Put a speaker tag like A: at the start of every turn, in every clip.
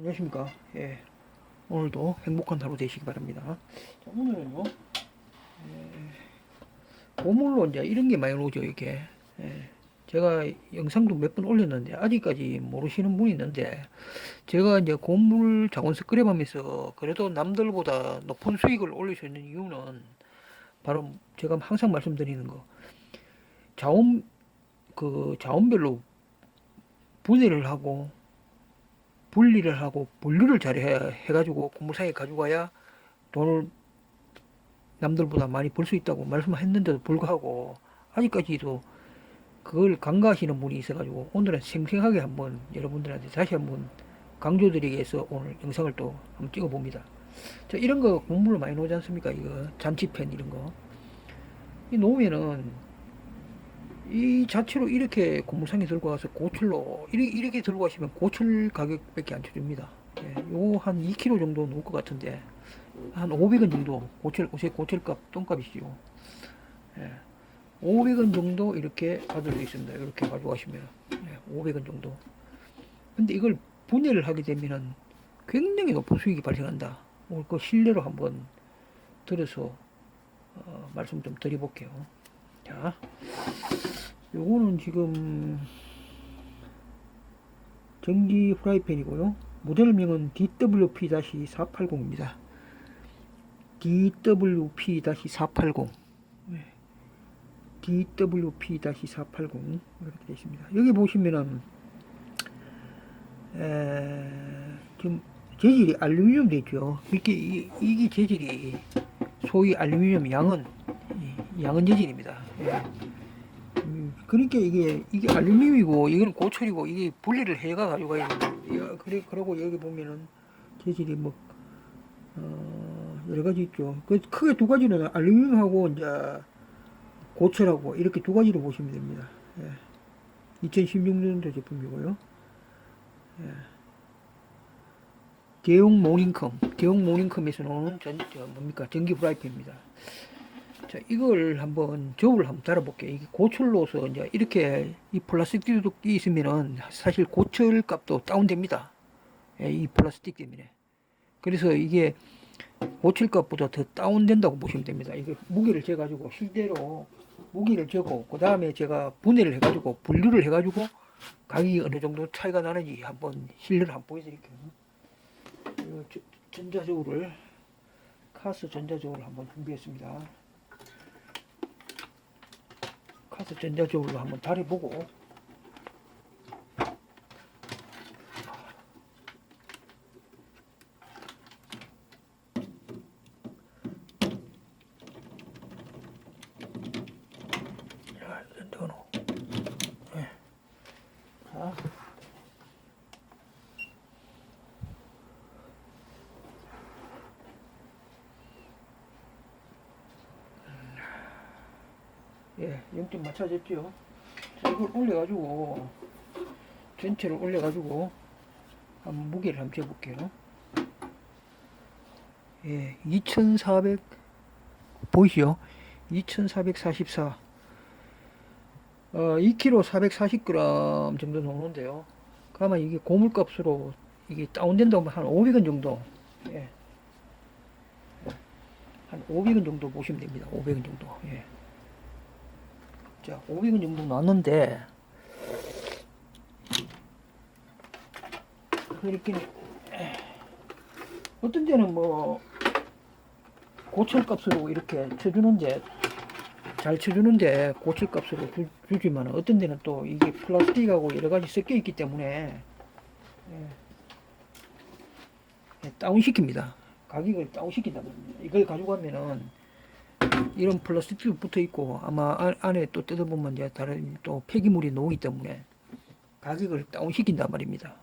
A: 안녕하십니까. 예. 오늘도 행복한 하루 되시기 바랍니다. 자, 오늘은요, 예, 보물로 이제 이런 게 많이 오죠, 이게. 예. 제가 영상도 몇 번 올렸는데, 아직까지 모르시는 분이 있는데, 제가 이제 고물 자원 스크랩 하면서 그래도 남들보다 높은 수익을 올릴 수 있는 이유는 바로 제가 항상 말씀드리는 거. 자원, 그 자원별로 분해를 하고 분리를 하고 분류를 잘 해, 해가지고 공무상에 가져가야 돈을 남들보다 많이 벌 수 있다고 말씀했는데도 불구하고 아직까지도 그걸 간과하시는 분이 있어가지고 오늘은 생생하게 한번 여러분들한테 다시 한번 강조드리기 위해서 오늘 영상을 또 한번 찍어봅니다. 자, 이런 거 국물로 많이 나오지 않습니까? 이거 잔치팬 이런 거. 이 놓으면은 이 자체로 이렇게 고물상에 들고 가서 고철로 이렇게, 이렇게 들고 가시면 고철 가격밖에 안 쳐줍니다. 예, 요거 한 2kg 정도 놓을 것 같은데 한 500원 정도 고철 요새 고철값 똥값이죠. 예, 500원 정도 이렇게 받을 수 있습니다. 이렇게 가져가시면 예, 500원 정도. 근데 이걸 분해를 하게 되면은 굉장히 높은 수익이 발생한다. 오늘 그 실내로 한번 들어서 어, 말씀 좀 드려볼게요. 자, 요거는 지금 전기 프라이팬이고요. 모델명은 DWP-480입니다. DWP-480. DWP-480 이렇게 되어 있습니다. 여기 보시면은 에, 지금 재질이 알루미늄 되죠. 이게 이, 이게 재질이 소위 알루미늄 양은 이 양은 재질입니다. 예. 음, 그러니까 이게 이게 알루미늄이고 이거는 고철이고 이게 분리를 해가 가지고 가야 돼요. 그래 그러고 여기 보면은 재질이 뭐 어, 여러 가지 있죠. 그 크게 두 가지는 알루미늄하고 이제 고철하고 이렇게 두 가지로 보시면 됩니다. 예. 2016년도 제품이고요. 예. 대용 모닝컴, 대용 모닝컴에서 나오는 전, 저 뭡니까 전기 프라이팬입니다. 자, 이걸 한번 저울 한번 달아볼게요. 이게 고철로서 이제 이렇게 이 플라스틱이 있으면은 사실 고철 값도 다운됩니다. 예, 이 플라스틱 때문에. 그래서 이게 고철 값보다 더 다운된다고 보시면 됩니다. 이게 무게를 재가지고 실제로 무게를 재고 그 다음에 제가 분해를 해가지고 분류를 해가지고 가격이 어느 정도 차이가 나는지 한번 실내를 한번 보여드릴게요. 전자저울을 카스 전자저울을 한번 준비했습니다. 카스 전자저울로 한번 달아보고 자, 넣어놓고 네. 자 예, 0점 맞춰졌죠. 자, 이걸 올려가지고, 전체를 올려가지고, 한번 무게를 한번 재볼게요. 예, 2400, 보이시죠? 2444. 어, 2kg 440g 정도 나오는데요. 그러면 이게 고물값으로 이게 다운된다고 한 500원 정도. 예. 한 500원 정도 보시면 됩니다. 500원 정도. 예. 자, 500원 정도 나왔는데, 이렇게, 어떤 데는 뭐, 고철 값으로 이렇게 쳐주는데, 잘 쳐주는데, 고철 값으로 주, 주지만, 어떤 데는 또 이게 플라스틱하고 여러 가지 섞여 있기 때문에, 예, 예, 다운시킵니다. 가격을 다운시킨단 말입니다. 이걸 가지고 가면은, 이런 플라스틱이 붙어 있고 아마 안- 안에 또 뜯어보면 이제 다른 또 폐기물이 녹기 때문에 가격을 다운시킨단 말입니다.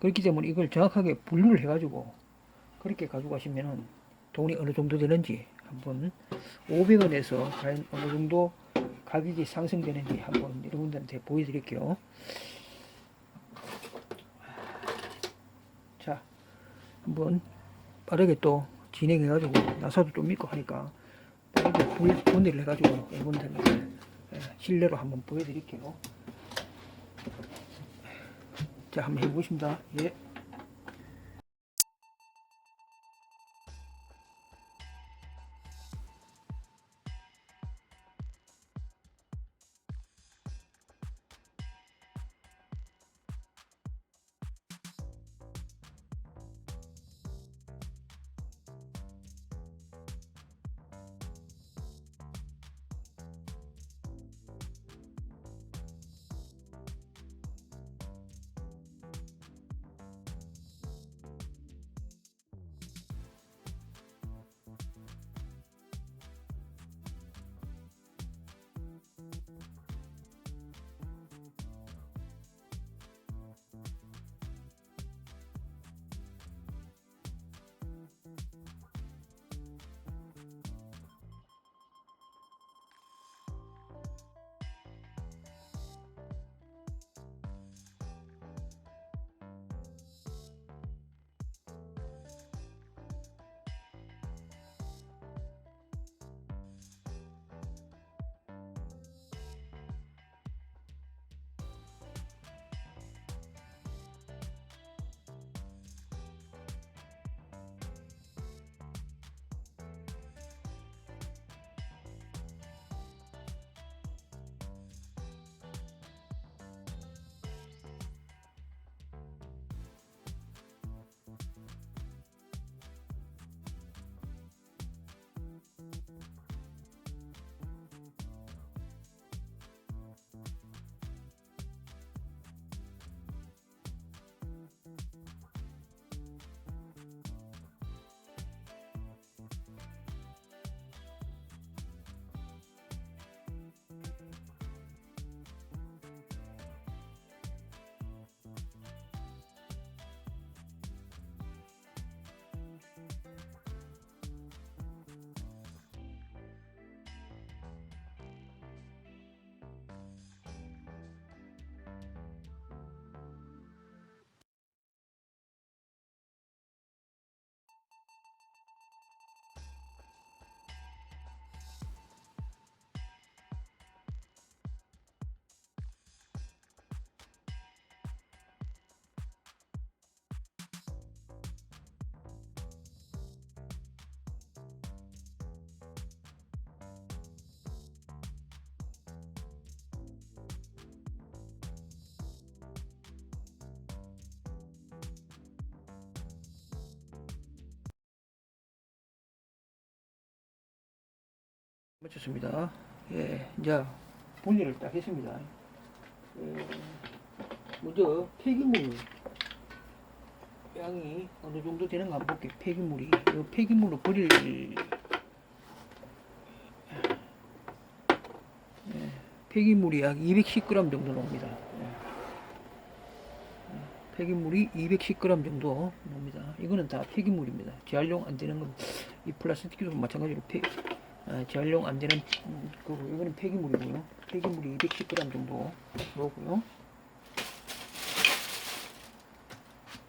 A: 그렇기 때문에 이걸 정확하게 분류를 해가지고 그렇게 가져가시면은 돈이 어느 정도 되는지 한번 500원에서 과연 어느 정도 가격이 상승되는지 한번 여러분들한테 보여드릴게요. 자, 한번 빠르게 또 진행해가지고 나사도 좀 믿고 하니까 분- 분해를 해가지고 여러분들한테 예, 실내로 한번 보여드릴게요. 자, 한번 해보겠습니다. 예. 마쳤습니다. 예, 이제 분리를 딱 했습니다. 예, 먼저 폐기물 양이 어느 정도 되는가 볼게요. 폐기물이 이 폐기물로 버릴 예, 폐기물이 약 210g 정도 나옵니다. 예. 예, 폐기물이 210g 정도 나옵니다. 이거는 다 폐기물입니다. 재활용 안 되는 건 이 플라스틱도 마찬가지로 폐, 아, 재활용 안 되는 음, 거고 이거는 폐기물이고요. 폐기물이 210g 정도 나오고요.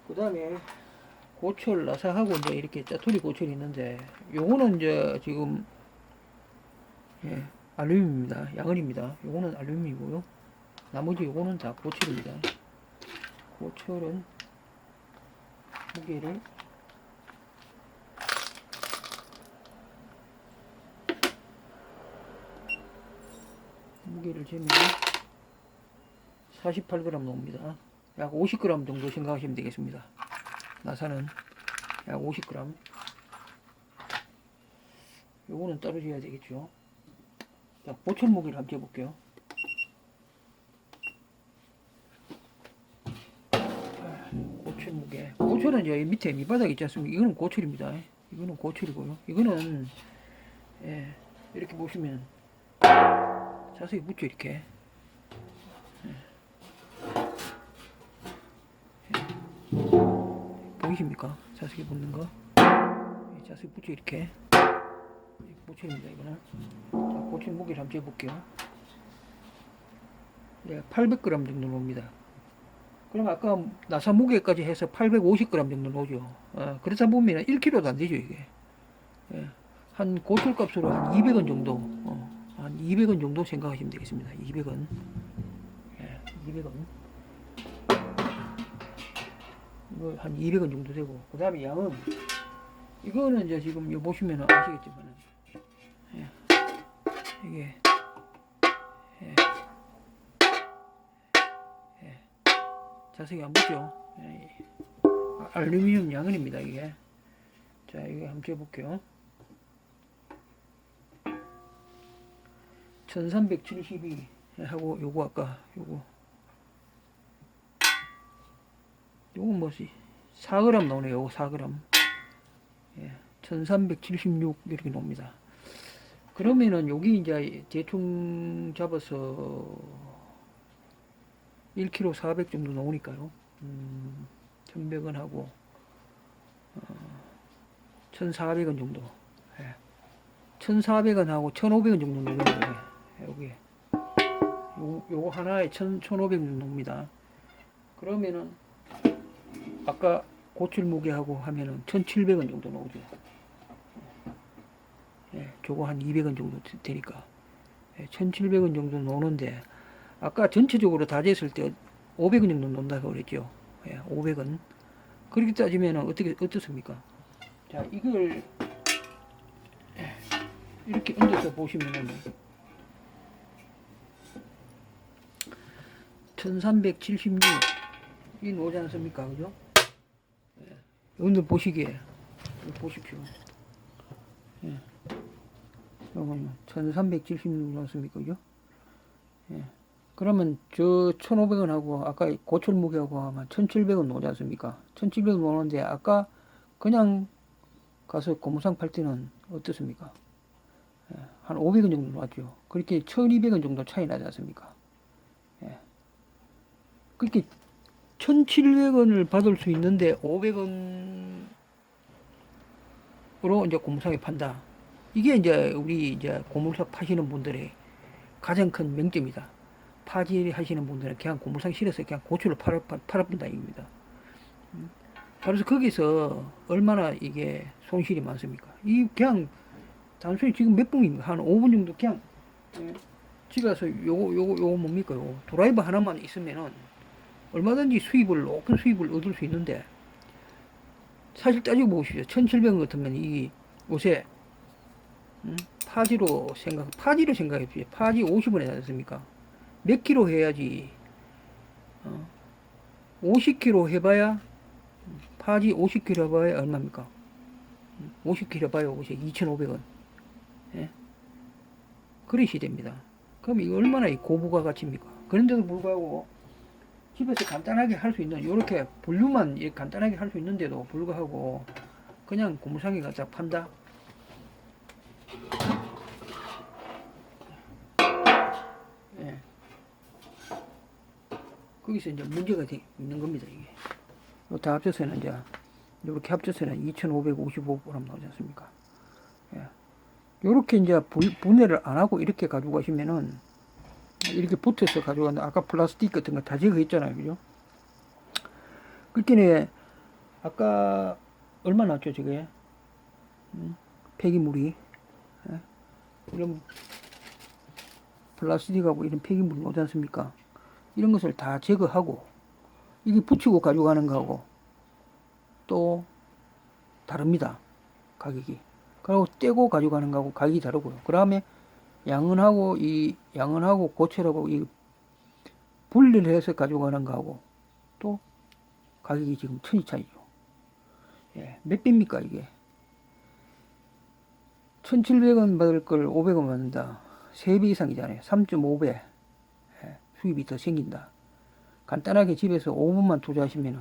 A: 그 다음에 고철 나사하고 이제 이렇게 짜투리 고철이 있는데 요거는 이제 지금 예, 알루미늄입니다. 양은입니다. 요거는 알루미늄이고요. 나머지 요거는 다 고철입니다. 고철은 무게를 무게를 재면 48g 나옵니다. 약 50g 정도 생각하시면 되겠습니다. 나사는 약 50g. 요거는 따로 재야 되겠죠. 자, 보철 무게를 한번 재볼게요. 고철 무게. 고철은 이제 밑에 밑바닥 있지 않습니까? 이거는 고철입니다. 이거는 고철이고요. 이거는 예, 이렇게 보시면 자세히 붙죠 이렇게. 보이십니까? 자세히 붙는 거. 예, 자세히 붙여 이렇게. 붙여입니다 이거는. 자, 고칠 무게를 한번 재볼게요. 네, 800g 정도 나옵니다. 그럼 아까 나사 무게까지 해서 850g 정도 나오죠. 어, 그러다 보면 1kg도 안 되죠 이게. 예, 한 고철 값으로 한 200원 정도, 어, 한 200원 정도 생각하시면 되겠습니다. 200원. 예, 200원. 이거 한 200원 정도 되고 그 다음에 양은 이거는 이제 지금 요 보시면 아시겠지만 예. 이게 예. 예. 자세히 안 보죠 예. 아, 알루미늄 양은입니다 이게 자 이거 한번 재볼게요 1372 하고 요거 아까 요거 요건 뭐지? 4g 나오네요. 요거 4g. 예. 1376 이렇게 나옵니다. 그러면은 여기 이제 대충 잡아서 1kg 400 정도 나오니까요. 음, 1100원 하고 어, 1400원 정도. 예. 1400원 하고 1500원 정도 나오네요. 여기. 요, 요거 하나에 1 1500원 나옵니다. 그러면은 아까 고칠 무게하고 하면은 1,700원 정도 나오죠. 예, 저거 한 200원 정도 되- 되니까. 예, 1,700원 정도 나오는데, 아까 전체적으로 다 쟀을 때 500원 정도 논다고 그랬죠. 예, 500원. 그렇게 따지면은 어떻게, 어떻습니까? 자, 이걸, 예, 이렇게 얹어서 보시면은, 1376, 이 나오지 않습니까? 그죠? 여러분들 보시기에 여기 보십시오. 예. 이거는 1376 나왔습니까? 그죠? 예. 그러면 저 1500원하고 아까 고철 무게하고 하면 1700원 나오지 않습니까? 1700원 나오는데 아까 그냥 가서 고무상 팔 때는 어떻습니까? 예. 한 500원 정도 나왔죠. 그렇게 1200원 정도 차이 나지 않습니까? 예. 그렇게 1,700원을 받을 수 있는데 500원으로 이제 고물상에 판다. 이게 이제 우리 이제 고물사 파시는 분들의 가장 큰 명점이다. 파지 하시는 분들은 그냥 고물상 실어서 그냥 고추를 팔아, 팔아본다. 음. 그래서 거기서 얼마나 이게 손실이 많습니까? 이 그냥 단순히 지금 몇 분입니까? 한 5분 정도 그냥 예, 집에 가서 요거 요거 요거 뭡니까? 요거 드라이버 하나만 있으면은 얼마든지 수입을 높은 수입을 얻을 수 있는데 사실 따지고 보십시오. 1700원 같으면 이 요새 음? 파지로 생각 파지로 생각해 보십시오. 파지 50원에 샀습니까? 몇 킬로 해야지 어, 50킬로 해봐야 파지 50킬로 해봐야 얼마입니까? 50킬로 해봐야 2,500원. 예? 그런 시대입니다. 그럼 이거 얼마나 이 고부가 가치입니까? 그런데도 불구하고 집에서 간단하게 할 수 있는 이렇게 이렇게 간단하게 할 수 있는데도 불구하고 그냥 고무상에 갖다 판다. 예. 거기서 이제 문제가 되- 있는 겁니다 이게. 이거 다 합쳐서는 이제 이렇게 합쳐서는 2,555g 나오지 않습니까? 예. 요렇게 이제 분, 분해를 안 하고 이렇게 가지고 가시면은 이렇게 붙어서 가져가는 아까 플라스틱 같은 거 다 제거 했잖아요, 그죠? 그렇게 아까 얼마 나왔죠, 저게? 음, 폐기물이 예? 이런 플라스틱하고 이런 폐기물이 오지 않습니까? 이런 것을 다 제거하고 이게 붙이고 가져가는 거하고 또 다릅니다, 가격이. 그리고 떼고 가져가는 거하고 가격이 다르고요. 그 다음에 양은하고 이 양은하고 고철하고 이 분리를 해서 가져가는 거하고 또 가격이 지금 천이 차이죠. 예, 몇 배입니까 이게? 1,700원 받을 걸 500원 받는다. 3배 이상이잖아요. 3.5배 예, 수입이 더 생긴다. 간단하게 집에서 5분만 투자하시면은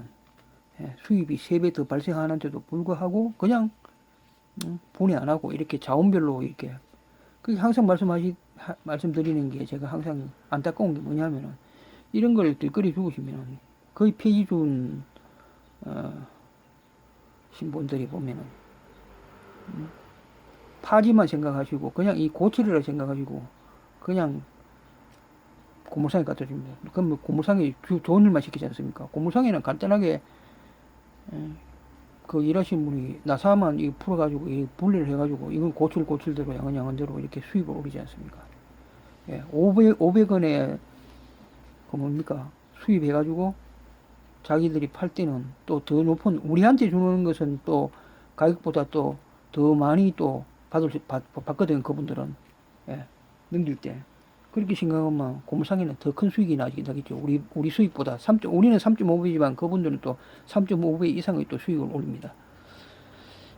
A: 예, 수입이 3배 더 발생하는데도 불구하고 그냥 음, 분해 안 하고 이렇게 자원별로 이렇게 그 항상 말씀하시 하- 말씀드리는 게 제가 항상 안타까운 게 뭐냐면은 이런 걸 들거리 죽으시면은 거의 폐지 준 어, 신분들이 보면은 음, 파지만 생각하시고 그냥 이 고치리라 생각하시고 그냥 고물상에 갖다 줍니다. 그럼 뭐 고물상에 주- 좋은 일만 시키지 않습니까? 고물상에는 간단하게 에, 그 일하시는 분이 나사만 이 풀어가지고 이 분리를 해가지고 이건 고칠 고칠대로 양은 양은대로 이렇게 수입을 올리지 않습니까? 예, 500 500원에 그 뭡니까? 수입해가지고 자기들이 팔 때는 또 더 높은 우리한테 주는 것은 또 가격보다 또 더 많이 또 받을 수 받, 받거든 그분들은. 예, 넘길 때 그렇게 생각하면 고물상에는 더 큰 수익이 나겠죠 우리 우리 수익보다 3. 우리는 3.5배지만 그분들은 또 3.5배 이상의 또 수익을 올립니다.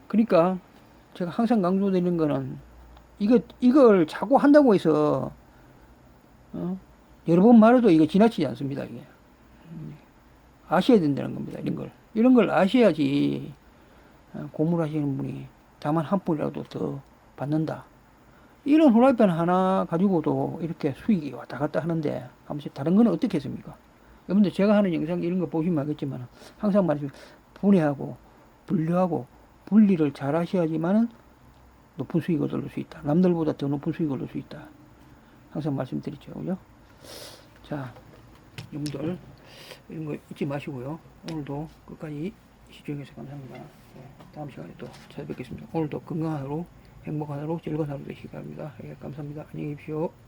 A: 그러니까 제가 항상 강조드리는 거는 이거 이걸 자꾸 한다고 해서 어? 여러 번 말해도 이게 지나치지 않습니다. 이게 음, 아셔야 된다는 겁니다. 이런 걸 이런 걸 아셔야지 어, 고물하시는 분이 다만 한 푼이라도 더 받는다. 이런 후라이팬 하나 가지고도 이렇게 수익이 왔다 갔다 하는데 아무튼 다른 거는 어떻게 했습니까? 여러분들 제가 하는 영상 이런 거 보시면 알겠지만 항상 말씀 분해하고 분류하고 분리를 잘 하셔야지만은 높은 수익을 얻을 수 있다. 남들보다 더 높은 수익을 얻을 수 있다. 항상 말씀드리죠. 그죠? 자, 여러분들 이런 거 잊지 마시고요. 오늘도 끝까지 시청해주셔서 감사합니다. 네, 다음 시간에 또 찾아뵙겠습니다. 오늘도 건강한 하루, 행복한 하루, 즐거운 하루 되시기 바랍니다. 예, 감사합니다. 안녕히 계십시오.